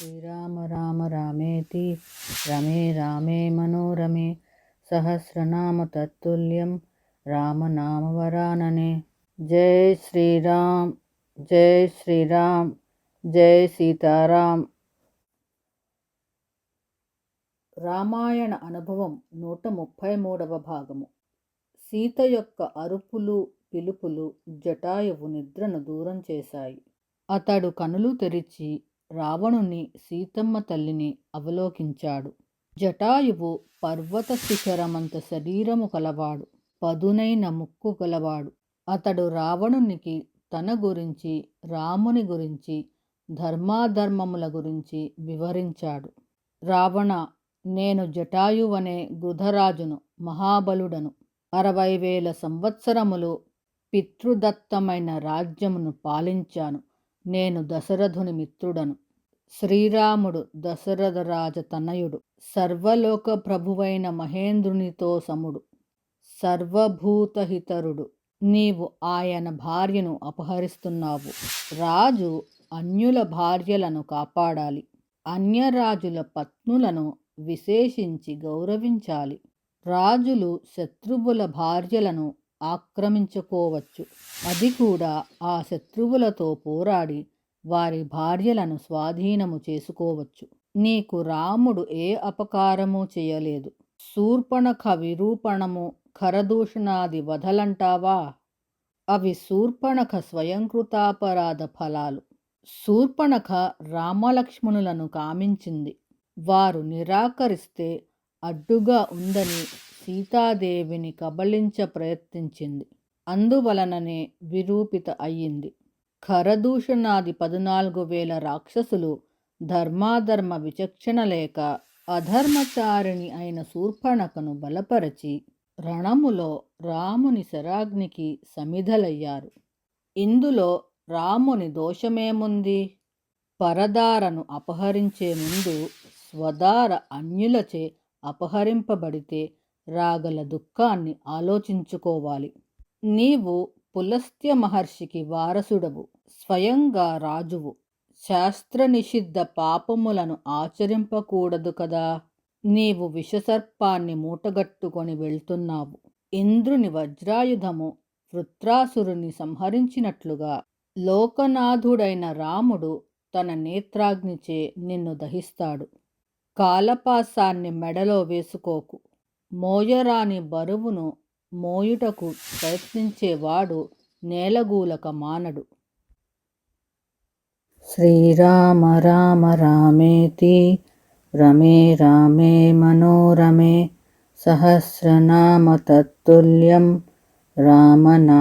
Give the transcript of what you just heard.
శ్రీరామ రామ రామేతి రమే రామే మనోరమే సహస్రనామ తత్తుల్యం రామనామవరాననే జై శ్రీరామ్ జై శ్రీరామ్ జై సీతారాం రామాయణ అనుభవం నూట ముప్పై మూడవ భాగము. సీత యొక్క అరుపులు పిలుపులు జటాయువు నిద్రను దూరం చేశాయి. అతడు కనులు తెరిచి రావణుని సీతమ్మ తల్లిని అవలోకించాడు. జటాయువు పర్వత శిఖరమంత శరీరము కలవాడు పదునైన ముక్కు గలవాడు. అతడు రావణునికి తన గురించి రాముని గురించి ధర్మాధర్మముల గురించి వివరించాడు. రావణ నేను జటాయువనే గృధరాజును మహాబలుడను. అరవై వేల సంవత్సరములు పితృదత్తమైన రాజ్యమును పాలించాను. నేను దశరథుని మిత్రుడను. శ్రీరాముడు దశరథరాజ తనయుడు. సర్వలోక ప్రభువైన మహేంద్రునితో సముడు. సర్వభూతహితరుడు. నీవు ఆయన భార్యను అపహరిస్తున్నావు. రాజు అన్యుల భార్యలను కాపాడాలి. అన్యరాజుల పత్నులను విశేషించి గౌరవించాలి. రాజులు శత్రువుల భార్యలను ఆక్రమించుకోవచ్చు. అది కూడా ఆ శత్రువులతో పోరాడి వారి భార్యలను స్వాధీనము చేసుకోవచ్చు. నీకు రాముడు ఏ అపకారము చేయలేదు. శూర్పణఖ విరూపణము ఖరదూషణాది వధలంటావా? అవి శూర్పణఖ స్వయంకృతాపరాధ ఫలాలు. శూర్పణఖ రామలక్ష్మణులను కామించింది. వారు నిరాకరిస్తే అడ్డుగా ఉందని సీతాదేవిని కబళించ ప్రయత్నించింది. అందువలననే విరూపిత అయ్యింది. ఖరదూషణాది పద్నాలుగు వేల రాక్షసులు ధర్మాధర్మ విచక్షణ లేక అధర్మచారిణి అయిన శూర్పణకను బలపరచి రణములో రాముని శరాగ్నికి సమిధలయ్యారు. ఇందులో రాముని దోషమేముంది? పరదారను అపహరించే ముందు స్వదార అన్యులచే అపహరింపబడితే రాగల దుఃఖాన్ని ఆలోచించుకోవాలి. నీవు పులస్త్య మహర్షికి వారసుడవు స్వయంగా రాజువు. శాస్త్ర నిషిద్ధ పాపములను ఆచరింపకూడదు కదా. నీవు విషసర్పాన్ని మూటగట్టుకొని వెళ్తున్నావు. ఇంద్రుని వజ్రాయుధము వృత్రాసురుని సంహరించినట్లుగా లోకనాథుడైన రాముడు తన నేత్రాగ్నిచే నిన్ను దహిస్తాడు. కాలపాసాన్ని మెడలో వేసుకోకు. మోయరాని బరువును మోయుటకు ప్రయత్నించేవాడు నేలగూలక మానడు. శ్రీరామ రామ రామేతి రమే రామే మనోరమే సహస్రనామ తత్తుల్యం రామనామవరాననే